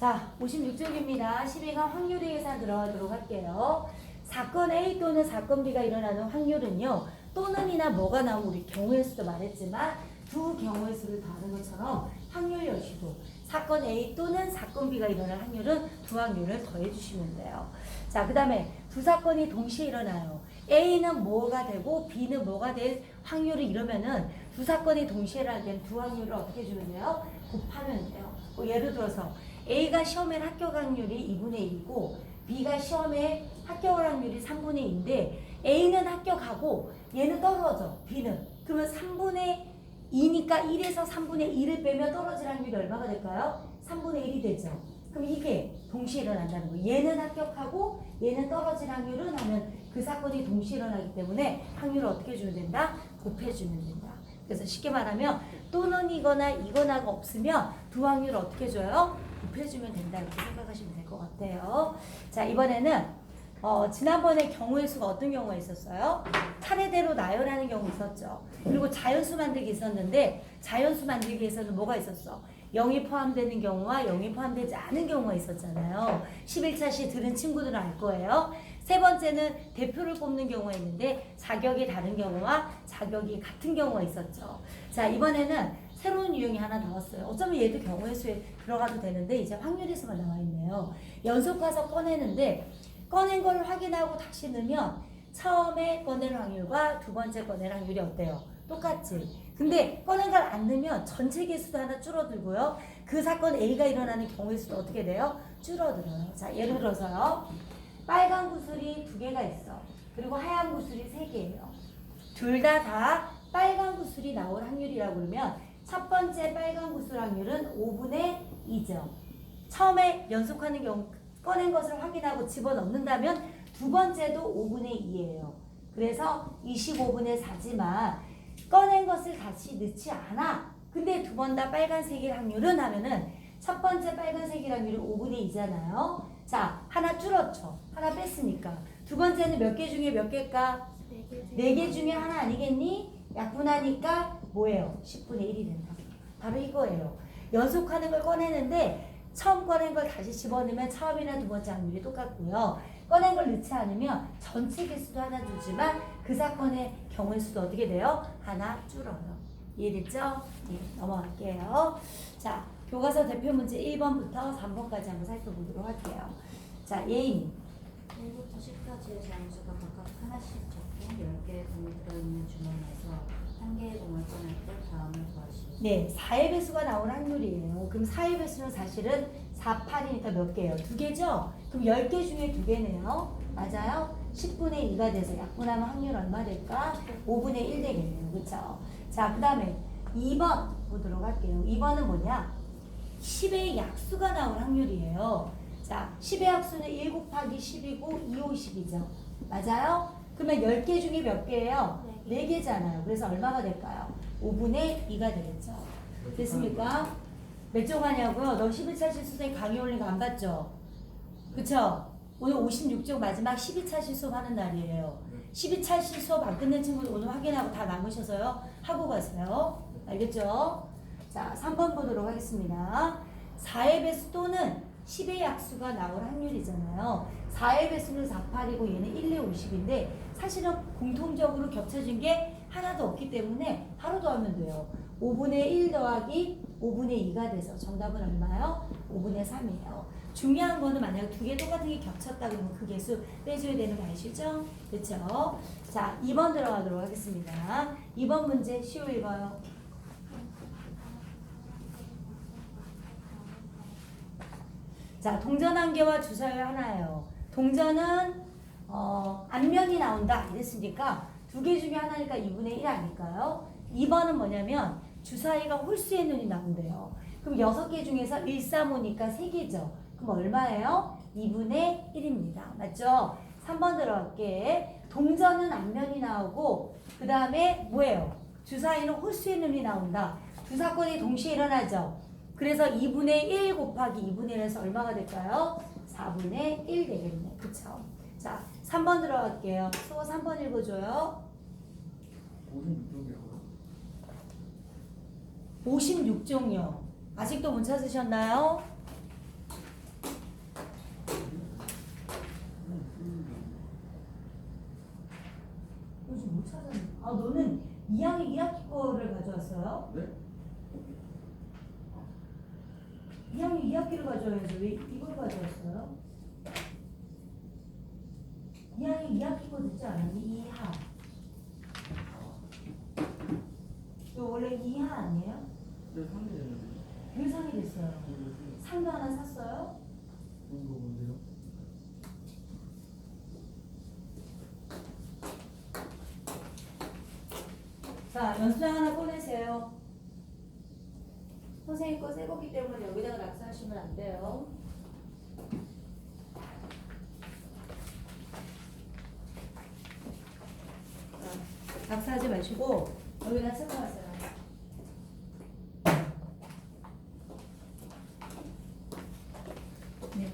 자, 56쪽입니다. 12강 확률의 계산 들어가도록 할게요. 사건 A 또는 사건 B가 일어나는 확률은요. 또는이나 뭐가 나오면 우리 경우의 수도 말했지만 두 경우의 수를 더하는 것처럼 확률 역시도 사건 A 또는 사건 B가 일어날 확률은 두 확률을 더해 주시면 돼요. 자, 그 다음에 두 사건이 동시에 일어나요. A는 뭐가 되고 B는 뭐가 될 확률이 이러면은 두 사건이 동시에 일어날 때는 두 확률을 어떻게 주면 돼요? 곱하면 돼요. 뭐 예를 들어서 A가 시험에 합격 확률이 2분의 1이고 B가 시험에 합격 확률이 3분의 2인데 A는 합격하고 얘는 떨어져 B는 그러면 3분의 2니까 1에서 3분의 2를 빼면 떨어질 확률이 얼마가 될까요? 3분의 1이 되죠. 그럼 이게 동시에 일어난다는 거예요. 얘는 합격하고 얘는 떨어질 확률은 하면 그 사건이 동시에 일어나기 때문에 확률을 어떻게 주면 된다? 곱해주면 된다. 그래서 쉽게 말하면 또는 이거나 이거나가 없으면 두 확률을 어떻게 줘요? 곱해주면 된다 이렇게 생각하시면 될 것 같아요. 자 이번에는 어, 지난번에 경우의 수가 어떤 경우가 있었어요? 차례대로 나열하는 경우 있었죠. 그리고 자연수 만들기 있었는데 자연수 만들기에서는 뭐가 있었어? 0이 포함되는 경우와 0이 포함되지 않은 경우가 있었잖아요. 11차 시 들은 친구들은 알 거예요. 세 번째는 대표를 뽑는 경우가 있는데 자격이 다른 경우와 자격이 같은 경우가 있었죠. 자, 이번에는 새로운 유형이 하나 나왔어요. 어쩌면 얘도 경우의 수에 들어가도 되는데 이제 확률에서만 나와 있네요. 연속해서 꺼내는데 꺼낸 걸 확인하고 다시 넣으면 처음에 꺼낼 확률과 두 번째 꺼낼 확률이 어때요? 똑같지. 근데 꺼낸 걸 안 넣으면 전체 개수도 하나 줄어들고요. 그 사건 A가 일어나는 경우의 수도 어떻게 돼요? 줄어들어요. 자, 예를 들어서요. 빨간 구슬이 두 개가 있어. 그리고 하얀 구슬이 세 개예요. 둘 다다 빨간 구슬이 나올 확률이라고 그러면 첫 번째 빨간 구슬 확률은 5분의 2죠. 처음에 연속하는 경우 꺼낸 것을 확인하고 집어넣는다면 두 번째도 5분의 2예요. 그래서 25분의 4지만 꺼낸 것을 다시 넣지 않아. 근데 두 번 다 빨간색일 확률은 하면은 첫 번째 빨간색일 확률이 5분의 2잖아요. 자, 하나 줄었죠. 하나 뺐으니까. 두 번째는 몇 개 중에 몇 개일까? 네 개 중에 하나 아니겠니? 약분하니까 뭐예요? 10분의 1이 된다. 바로 이거예요. 연속하는 걸 꺼내는데 처음 꺼낸 걸 다시 집어넣으면 처음이나 두 번째 확률이 똑같고요. 꺼낸 걸 넣지 않으면 전체 개수도 하나 주지만 그 사건의 경우의 수도 어떻게 돼요? 하나 줄어요. 이해됐죠? 예, 넘어갈게요. 자, 교과서 대표 문제 1번부터 3번까지 한번 살펴보도록 할게요. 자, 예인. 1부터 10까지의 장수가 각각 하나씩 적고 10개의 공이 들어있는 주머니에서 한 개의 공을 꺼낼 때 다음을 구하시오. 네, 4의 배수가 나올 확률이에요. 그럼 4의 배수는 사실은 4, 8이니까 몇 개예요? 두 개죠? 그럼 10개 중에 두 개네요. 맞아요? 10분의 2가 돼서 약분하면 확률 얼마 될까? 5분의 1 되겠네요. 그쵸? 자, 그 다음에 2번 보도록 할게요. 2번은 뭐냐? 10의 약수가 나올 확률이에요. 자, 10의 약수는 1 곱하기 10이고 2, 5, 10이죠. 맞아요? 그러면 10개 중에 몇 개예요? 4개잖아요. 그래서 얼마가 될까요? 5분의 2가 되겠죠. 됐습니까? 몇종 하냐고요? 너 11차 실수생 강의 올린 거 안 봤죠? 그쵸? 오늘 56종 마지막 12차 실수업 하는 날이에요. 12차 실수업 안 끝낸 친구들 오늘 확인하고 다 남으셔서요. 하고 가세요. 알겠죠? 자, 3번 보도록 하겠습니다. 4의 배수 또는 10의 약수가 나올 확률이잖아요. 4의 배수는 4, 8이고 얘는 1, 2, 50인데 사실은 공통적으로 겹쳐진 게 하나도 없기 때문에 바로 더하면 돼요. 5분의 1 더하기 5분의 2가 돼서 정답은 얼마요? 5분의 3이에요. 중요한 거는 만약 두 개 똑같은 게 겹쳤다 그러면 그 개수 빼줘야 되는 거 아시죠? 그렇죠? 자, 2번 들어가도록 하겠습니다. 2번 문제 쉬워 읽어요. 자, 동전 한 개와 주사위 하나예요. 동전은 어, 앞면이 나온다 이랬으니까 두 개 중에 하나니까 2분의 1 아닐까요? 2번은 뭐냐면 주사위가 홀수의 눈이 나온대요. 그럼 6개 중에서 1, 3, 5니까 3개죠. 그럼 얼마예요? 2분의 1입니다. 맞죠? 3번 들어갈게. 동전은 앞면이 나오고 그 다음에 뭐예요? 주사위는 홀수의 눈이 나온다. 두 사건이 동시에 일어나죠. 그래서 2분의 1 곱하기 2분의 1에서 얼마가 될까요? 4분의 1 되겠네. 그쵸? 자, 3번 들어갈게요. 수호 3번 읽어줘요. 56종요. 아직도 못 찾으셨나요? 네. 아, 너는 2학년 1학기 거를 가져왔어요? 네? 2학년 2학기를 가져와야지 왜 이걸 가져왔어요? 2학년 2학기 거 듣지 않았니? 2하 이거 원래 2하 아니에요? 네, 상이 되는데. 왜 상이 됐어요? 상도 하나 샀어요? 좋은 거 뭔데요? 자, 연수장 하나 꺼내세요. 선생님 거새 거기 때문에 여기다가 낙서하시면 안 돼요. 자, 낙서하지 마시고 여기다 체크하세요. 네.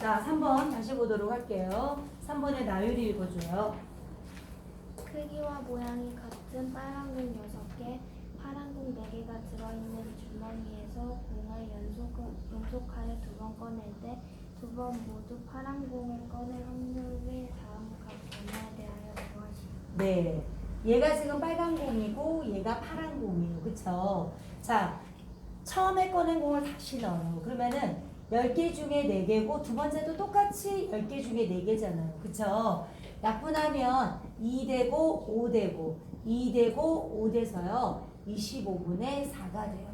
자, 3번 다시 보도록 할게요. 3번에 나율이 읽어줘요. 크기와 모양이 같은 빨간 공 6개, 파란 공 4개가 들어있는 주머니에서 공을 연속, 연속하여 두 번 꺼낼 때 두 번 모두 파란 공을 꺼낼 확률을 다음 각 변화에 대하여 구하시오. 네. 얘가 지금 빨간 공이고 얘가 파란 공이에요. 그쵸? 자, 처음에 꺼낸 공을 다시 넣어요. 그러면은 10개 중에 4개고 두 번째도 똑같이 10개 중에 4개잖아요. 그쵸? 약분하면 2되고 5되고 2되고 5돼서요. 25분의 4가 돼요.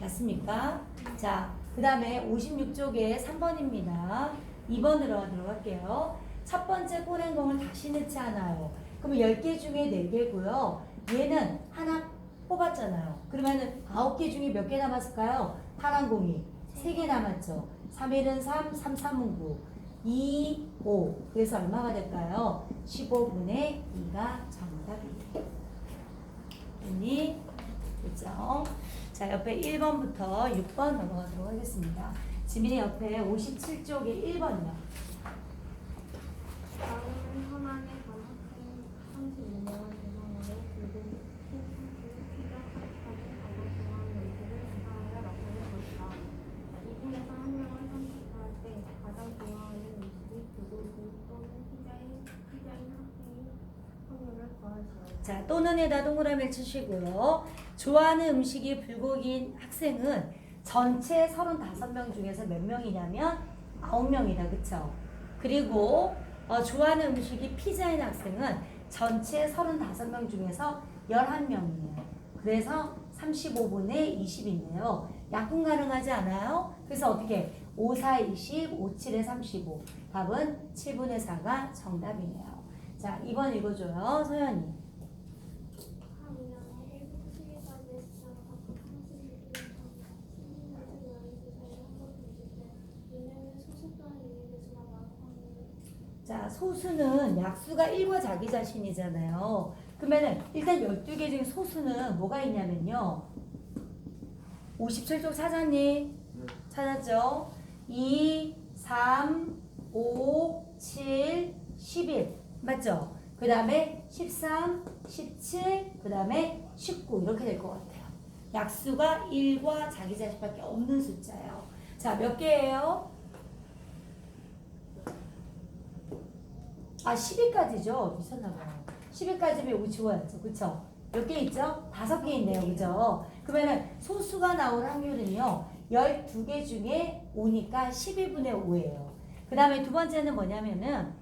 맞습니까? 자, 그 다음에 56쪽에 3번입니다. 2번으로 가도록 할게요. 첫 번째 꺼낸 공을 다시 넣지 않아요. 그러면 10개 중에 4개고요. 얘는 하나 뽑았잖아요. 그러면은 9개 중에 몇 개 남았을까요? 파란 공이 3개 남았죠. 3일은 3, 3, 3은 9. 2, 5. 그래서 얼마가 될까요? 15분의 2가 정답이에요. 됐니? 그죠? 자, 옆에 1번부터 6번 넘어가도록 하겠습니다. 지민이 옆에 57쪽에 1번이요. 다음은 현안에 관한 36명을 대상으로 붉은 피가 가진 과거 동안 문제를 조사하여 나타낼 것이다. 이 중에서 한 명을 선택할 때 가장 좋아하는 음식이 누구고 또는 피자인, 피자인 학생의 확률을 구하시오. 자, 또는에다 동그라미를 치시고요. 좋아하는 음식이 불고기인 학생은 전체 35명 중에서 몇 명이냐면 9명이다. 그쵸? 그리고 어, 좋아하는 음식이 피자인 학생은 전체 35명 중에서 11명이에요. 그래서 35분의 20인데요. 약분 가능하지 않아요? 그래서 어떻게 5, 4, 20, 5, 7에 35. 답은 7분의 4가 정답이네요. 자, 2번 읽어줘요. 소연이. 한 운영에 1부터 10일까지의 숫자가 각각 하나씩 있는 시민들의 여행 주사위를 한번 던질 때 운영의 소수 또는 유일의 수가 많은 확률을 자, 소수는 약수가 1과 자기 자신이잖아요. 그러면은 일단 12개 중에 소수는 뭐가 있냐면요. 57쪽 찾았니? 네. 찾았죠? 2, 3, 5, 7, 11. 맞죠? 그 다음에 13, 17, 그 다음에 19 이렇게 될 것 같아요. 약수가 1과 자기 자신밖에 없는 숫자예요. 자, 몇 개예요? 아, 10일까지죠? 미쳤나봐요. 10일까지면 여기 지워야죠. 그쵸? 몇 개 있죠? 다섯 개 있네요. 그죠? 그러면은 소수가 나올 확률은요, 12개 중에 5니까 12분의 5예요. 그 다음에 두 번째는 뭐냐면은,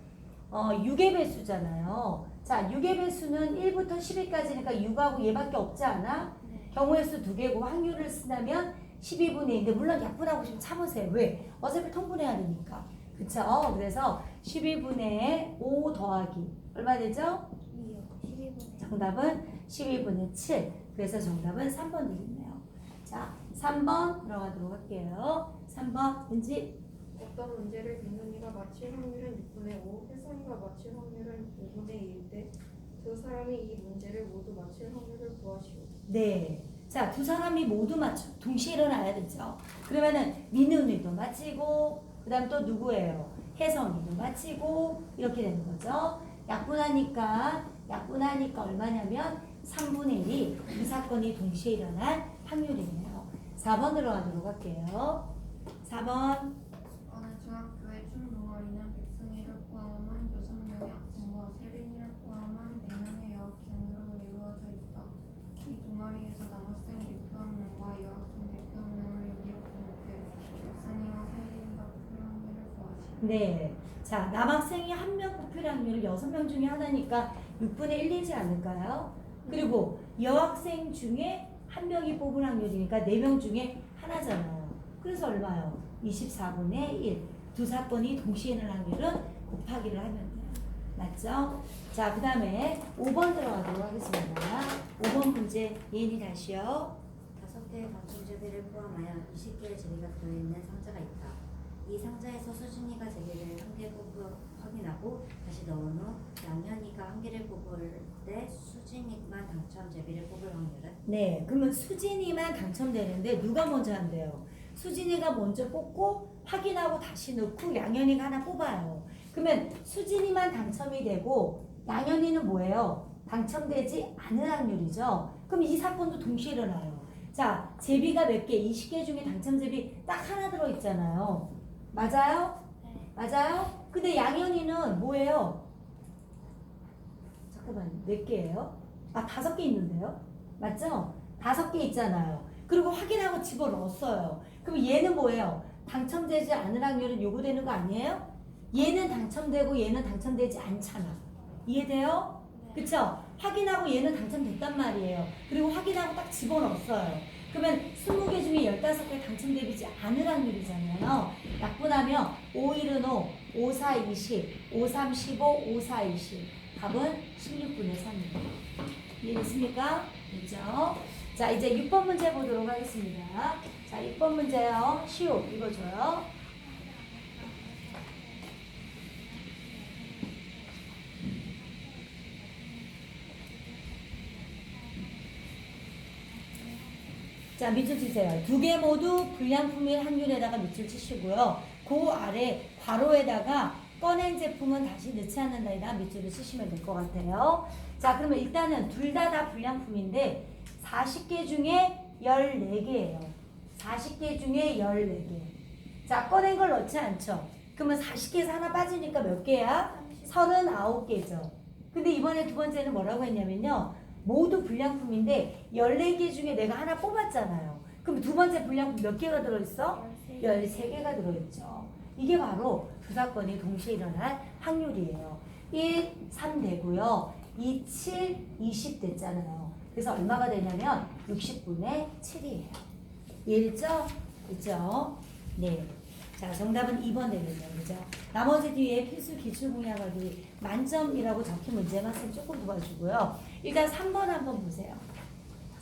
어, 6의 배수잖아요. 자, 6의 배수는 1부터 10일까지니까 6하고 얘밖에 없지 않아? 네. 경우의 수 두 개고 확률을 쓴다면 12분의 2인데 물론 약분하고 싶으면 참으세요. 왜? 어차피 통분해야 되니까. 그쵸? 그래서 12분의 5 더하기 얼마 되죠? 2요. 12분의 정답은 12분의 7. 그래서 정답은 3번 되겠네요. 자, 3번 들어가도록 할게요. 3번 은지 어떤 문제를 민훈이가 맞힐 확률은 6분의 5, 혜성이가 맞힐 확률은 5분의 2일 때두 사람이 이 문제를 모두 맞힐 확률을 구하시오. 네. 자, 두 사람이 모두 맞춰. 동시에 일어나야 되죠. 그러면은 민은이도 맞히고 그다음 또 누구예요? 혜성이도 맞히고 이렇게 되는 거죠. 약분하니까 약분하니까 얼마냐면 3분의 1이 이 사건이 동시에 일어날 확률이네요. 4번 들어가도록 할게요. 4번 어느 중학교의 춤 동아리는 백승희를 포함한 6명의 학생과 세린이를 포함한 4명의 여학생으로 동아리에서 남학 네. 자, 남학생이 한명 뽑힐 확률은 여섯 명 중에 하나니까 6분의 1이지 않을까요? 그리고 여학생 중에 한 명이 뽑을 확률이니까 네 명 중에 하나잖아요. 그래서 얼마요? 24분의 1. 두 사건이 동시에 있는 확률은 곱하기를 하면 돼요. 맞죠? 자, 그 다음에 5번 들어가도록 하겠습니다. 5번 문제 예인이 다시요. 다섯 개의 당첨 제비를 포함하여 20개의 제비가 들어있는 상자가 있다. 이 상자에서 수진이가 제비를 한 개 뽑아 확인하고 다시 넣은 후 양현이가 한 개를 뽑을 때 수진이만 당첨 제비를 뽑을 확률은 네, 그러면 수진이만 당첨되는데 누가 먼저 한대요? 수진이가 먼저 뽑고 확인하고 다시 넣고 양현이가 하나 뽑아요. 그러면 수진이만 당첨이 되고 양현이는 뭐예요? 당첨되지 않을 확률이죠. 그럼 이 사건도 동시에 일어나요. 자, 제비가 몇 개? 20개 중에 당첨 제비 딱 하나 들어있잖아요. 맞아요? 맞아요? 근데 양현이는 뭐예요? 잠깐만, 몇 개예요? 아, 다섯 개 있는데요? 맞죠? 다섯 개 있잖아요. 그리고 확인하고 집어넣었어요. 그럼 얘는 뭐예요? 당첨되지 않을 확률은 요구되는 거 아니에요? 얘는 당첨되고 얘는 당첨되지 않잖아. 이해돼요? 그쵸? 확인하고 얘는 당첨됐단 말이에요. 그리고 확인하고 딱 집어넣었어요. 그러면 20개 중에 15개 당첨되지 않을 확률이잖아요. 약분하면 5, 1은 5, 5, 4, 20, 5, 3, 15, 5, 4, 20. 답은 16분의 3입니다. 이해됐습니까? 됐죠? 자, 이제 6번 문제 보도록 하겠습니다. 자, 6번 문제요. 시오, 읽어줘요. 자, 밑줄 치세요. 두 개 모두 불량품일 확률에다가 밑줄 치시고요. 그 아래 괄호에다가 꺼낸 제품은 다시 넣지 않는다에다가 밑줄을 치시면 될 것 같아요. 자, 그러면 일단은 둘 다 다 불량품인데 40개 중에 14개예요. 40개 중에 14개. 자, 꺼낸 걸 넣지 않죠. 그러면 40개에서 하나 빠지니까 몇 개야? 39개죠. 근데 이번에 두 번째는 뭐라고 했냐면요. 모두 불량품인데 14개 중에 내가 하나 뽑았잖아요. 그럼 두 번째 불량품 몇 개가 들어있어? 13개가 들어있죠. 이게 바로 두 사건이 동시에 일어날 확률이에요. 1, 3 되고요. 2, 7, 20 됐잖아요. 그래서 얼마가 되냐면 60분의 7이에요. 이해됐죠? 그죠? 네. 자, 정답은 2번 되겠네요. 그죠? 나머지 뒤에 필수 기출 공약하기 만점이라고 적힌 문제만 쌤 조금 도와주고요. 일단 3번 한번 보세요.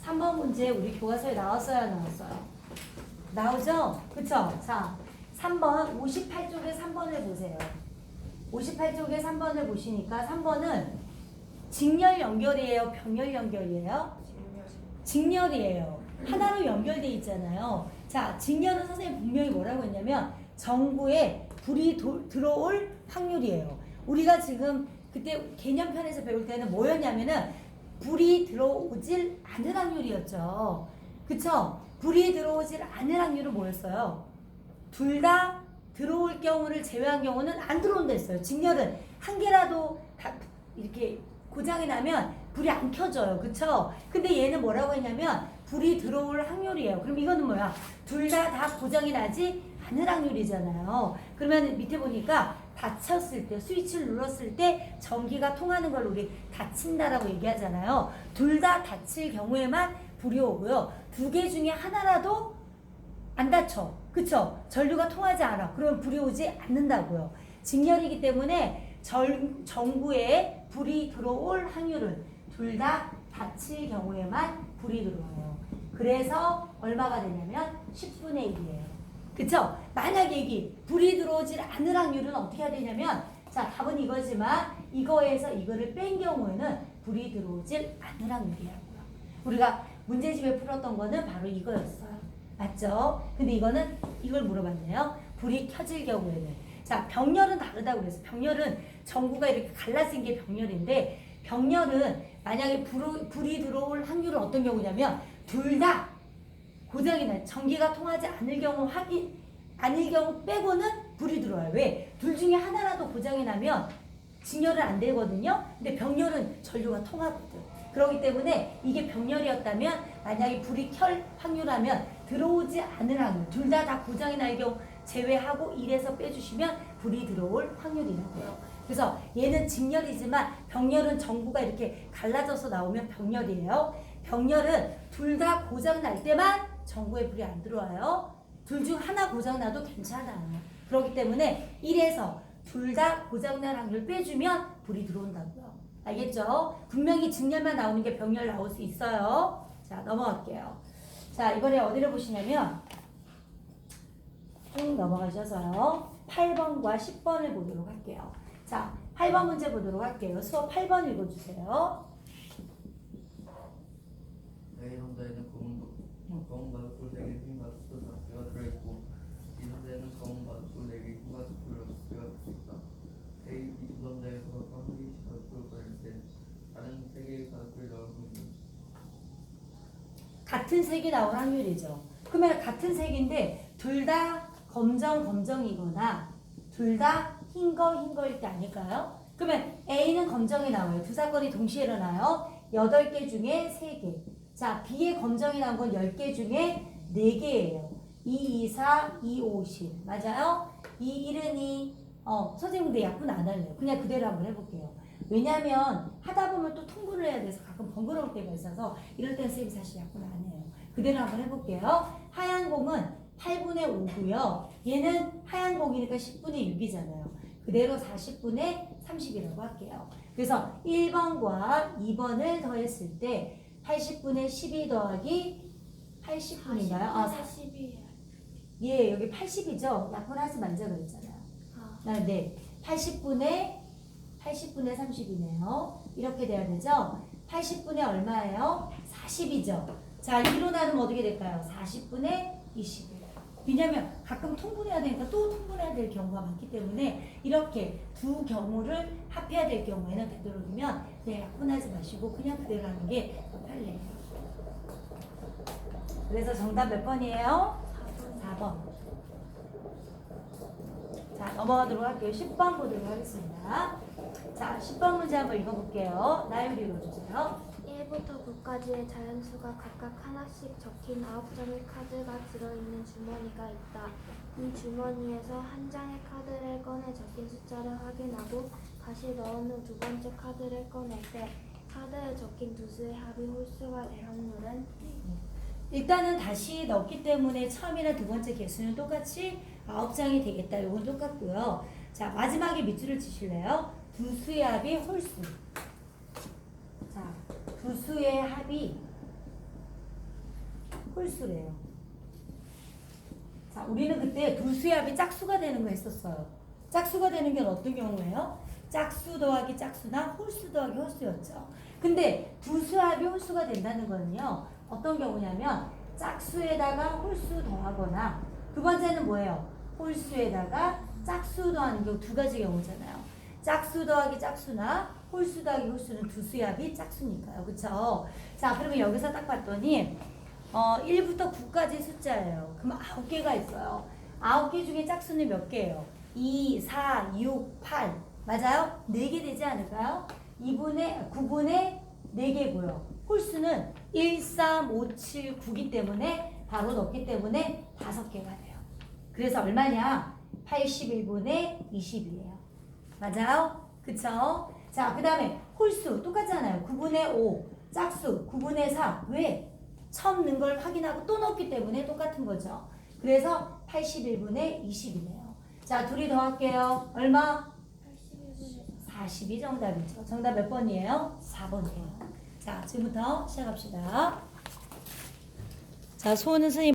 3번 문제 우리 교과서에 나왔어요, 안 나왔어요? 나오죠? 그쵸? 자, 3번 58쪽에 3번을 보세요. 58쪽에 3번을 보시니까 3번은 직렬 연결이에요, 병렬 연결이에요? 직렬이에요. 하나로 연결돼 있잖아요. 자, 직렬은 선생님 분명히 뭐라고 했냐면 정부에 불이 도- 들어올 확률이에요. 우리가 지금 그때 개념편에서 배울 때는 뭐였냐면은 불이 들어오질 않을 확률이었죠. 그쵸? 불이 들어오질 않을 확률은 뭐였어요? 둘 다 들어올 경우를 제외한 경우는 안 들어온다 했어요. 직렬은 한 개라도 다 이렇게 고장이 나면 불이 안 켜져요. 그쵸? 근데 얘는 뭐라고 했냐면 불이 들어올 확률이에요. 그럼 이거는 뭐야? 둘 다 다 고장이 나지 않을 확률이잖아요. 그러면 밑에 보니까 닫혔을 때 스위치를 눌렀을 때 전기가 통하는 걸 우리 닫힌다라고 얘기하잖아요. 둘 다 닫힐 경우에만 불이 오고요. 두 개 중에 하나라도 안 닫혀. 그쵸? 전류가 통하지 않아. 그러면 불이 오지 않는다고요. 직렬이기 때문에 절, 전구에 불이 들어올 확률은 둘 다 닫힐 경우에만 불이 들어와요. 그래서 얼마가 되냐면 10분의 1이에요. 그쵸? 만약에 이게 불이 들어오질 않을 확률은 어떻게 해야 되냐면 자 답은 이거지만 이거에서 이거를 뺀 경우에는 불이 들어오질 않을 확률이라고요. 우리가 문제집에 풀었던 거는 바로 이거였어요. 맞죠? 근데 이거는 이걸 물어봤네요. 불이 켜질 경우에는. 자, 병렬은 다르다고 그랬어요. 병렬은 전구가 이렇게 갈라진 게 병렬인데, 병렬은 만약에 불, 불이 들어올 확률은 어떤 경우냐면, 둘 다 고장이 나요. 전기가 통하지 않을 경우 확인, 아닐 경우 빼고는 불이 들어와요. 왜? 둘 중에 하나라도 고장이 나면 진열은 안 되거든요. 근데 병렬은 전류가 통하거든. 그렇기 때문에 이게 병렬이었다면 만약에 불이 켤 확률하면 들어오지 않을 확률 둘다다 고장이 날 경우 제외하고 1에서 빼주시면 불이 들어올 확률이라고요. 그래서 얘는 직렬이지만 병렬은 전구가 이렇게 갈라져서 나오면 병렬이에요. 병렬은 둘 다 고장 날 때만 전구에 불이 안 들어와요. 둘 중 하나 고장 나도 괜찮아요. 그렇기 때문에 1에서 둘 다 고장 날 확률 빼주면 불이 들어온다고요. 알겠죠? 분명히 직렬만 나오는 게 병렬 나올 수 있어요. 자, 넘어갈게요. 자, 이번에 어디를 보시냐면 쭉 넘어가셔서요. 8번과 10번을 보도록 할게요. 자, 8번 문제 보도록 할게요. 수업 8번 읽어주세요. A 검은 바- 검은 바둑돌 4개, 흰 바둑돌 5개가 들어있고 상자에는 검은 바둑돌 4개, 흰 바둑돌 6개가 들어있다. 상자에서 한 개씩 바둑돌을 꺼낼 때 다른 세 개의 바둑돌이 나올 확률은 같은 색이 나올 확률이죠. 그러면 같은 색인데 둘 다 검정 검정이거나 둘 다 흰 거 흰 거일 때 아닐까요? 그러면 A는 검정이 나와요. 두 사건이 동시에 일어나요. 8개 중에 3개. 자, B의 검정이 나온 건 10개 중에 4개예요. 2, 2, 4, 2, 5, 10. 맞아요? 2, 1은 2. 어, 선생님 근데 약분 안 할래요. 그냥 그대로 한번 해볼게요. 왜냐면 하다 보면 또 통분을 해야 돼서 가끔 번거로울 때가 있어서 이럴 때는 쌤이 사실 약분 안 해요. 그대로 한번 해볼게요. 하얀 공은 8분의 5고요. 얘는 하얀 공이니까 10분의 6이잖아요. 그대로 40분의 30이라고 할게요. 그래서 1번과 2번을 더했을 때 80분의 12 더하기 80분인가요? 아, 사- 10이에요. 예, 여기 80이죠? 약분하지 말자 그랬잖아요. 아, 아, 네. 80분의 80분의 30이네요. 이렇게 돼야 되죠? 80분의 얼마예요? 40이죠. 자, 2로 나누면 어떻게 될까요? 40분의 20이에요. 왜냐면 가끔 통분해야 되니까 또 통분해야 될 경우가 많기 때문에 이렇게 두 경우를 합해야 될 경우에는 되도록이면 그냥 약분하지 마시고 그냥 그대로 하는 게더 편리해요. 그래서 정답 몇 번이에요? 4번. 자, 넘어가도록 할게요. 10번 보도록 하겠습니다. 자, 10번 문제 한번 읽어볼게요. 나율이 읽어주세요. 1부터 9까지의 자연수가 각각 하나씩 적힌 9장의 카드가 들어있는 주머니가 있다. 이 주머니에서 한 장의 카드를 꺼내 적힌 숫자를 확인하고 다시 넣은 후 두 번째 카드를 꺼낼 때 카드에 적힌 두 수의 합이 홀수가 될 확률은 일단은 다시 넣기 때문에 처음이나 두 번째 개수는 똑같이 9장이 되겠다. 이건 똑같고요. 자, 마지막에 밑줄을 치실래요? 두 수의 합이 홀수. 자, 두 수의 합이 홀수래요. 자, 우리는 그때 두 수의 합이 짝수가 되는 거 했었어요. 짝수가 되는 게 어떤 경우예요? 짝수 더하기 짝수나 홀수 더하기 홀수였죠. 근데 두수 합이 홀수가 된다는 거는요. 어떤 경우냐면 짝수에다가 홀수 더하거나 두 번째는 뭐예요? 홀수에다가 짝수 더하는 경우 두 가지 경우잖아요. 짝수 더하기 짝수나 홀수 더하기 홀수는 두 수의 합이 짝수니까요. 그쵸? 자, 그러면 여기서 딱 봤더니 어, 1부터 9까지 숫자예요. 그럼 9개가 있어요. 9개 중에 짝수는 몇 개예요? 2, 4, 6, 8. 맞아요? 4개 되지 않을까요? 2분의, 9분의 4개고요. 홀수는 1, 3, 5, 7, 9기 때문에 바로 넣기 때문에 5개가 돼요. 그래서 얼마냐? 81분의 20이에요. 맞아요? 그쵸? 자, 그 다음에 홀수 똑같잖아요. 9분의 5, 짝수 9분의 4. 왜? 처음 넣은 걸 확인하고 또 넣었기 때문에 똑같은 거죠. 그래서 81분의 20이네요. 자, 둘이 더 할게요. 얼마? 81분의 42 정답이죠. 정답 몇 번이에요? 4번이에요. 자, 지금부터 시작합시다. 자, 소은은 선생님